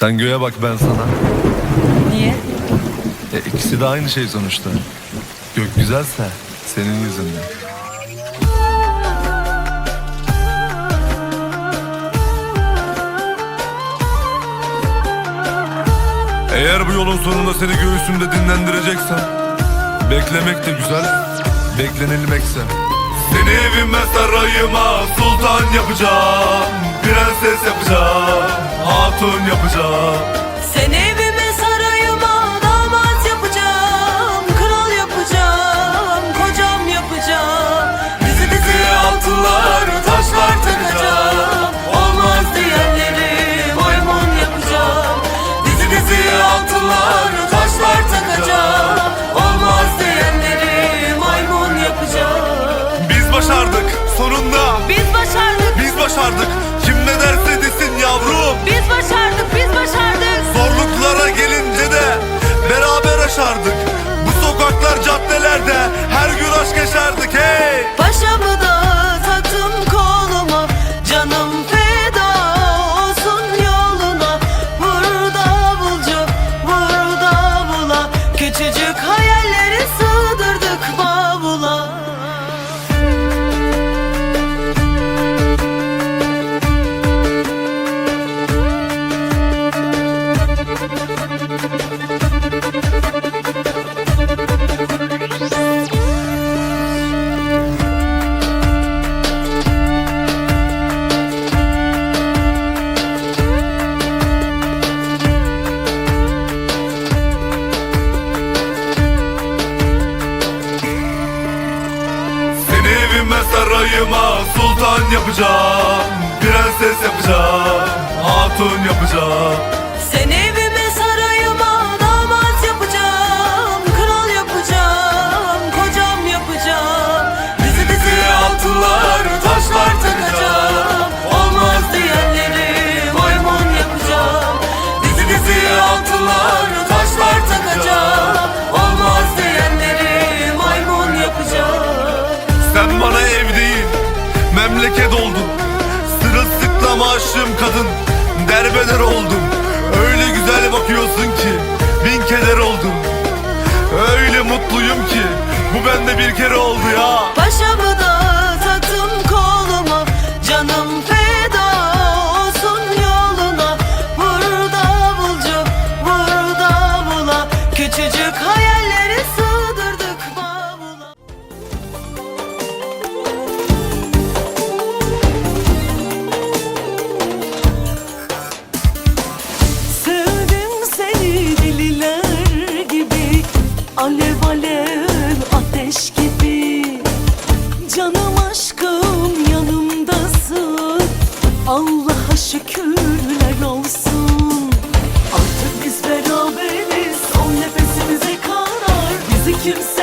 Sen göğe bak ben sana. Niye? E, ikisi de aynı şey sonuçta. Gök güzelse senin yüzünden. Eğer bu yolun sonunda seni göğsümde dinlendireceksen Beklemek de güzel, beklenilmekse seni evime sarayıma sultan yapacağım. Prenses yapacağım. Hatun yapacağım. Seni başardık. Kim ne derse desin yavrum. Biz başardık, biz başardık. Zorluklara gelince de beraber aşardık. Evime sarayıma sultan yapacağım. Prenses yapacağım. Hatun yapacağım. Seni hareket oldum Sırılsıklam aşığım kadın. Derbeder oldum. Öyle güzel bakıyorsun ki Bin keder oldum. Öyle mutluyum ki Bu bende bir kere oldu ya. Nasıl kimse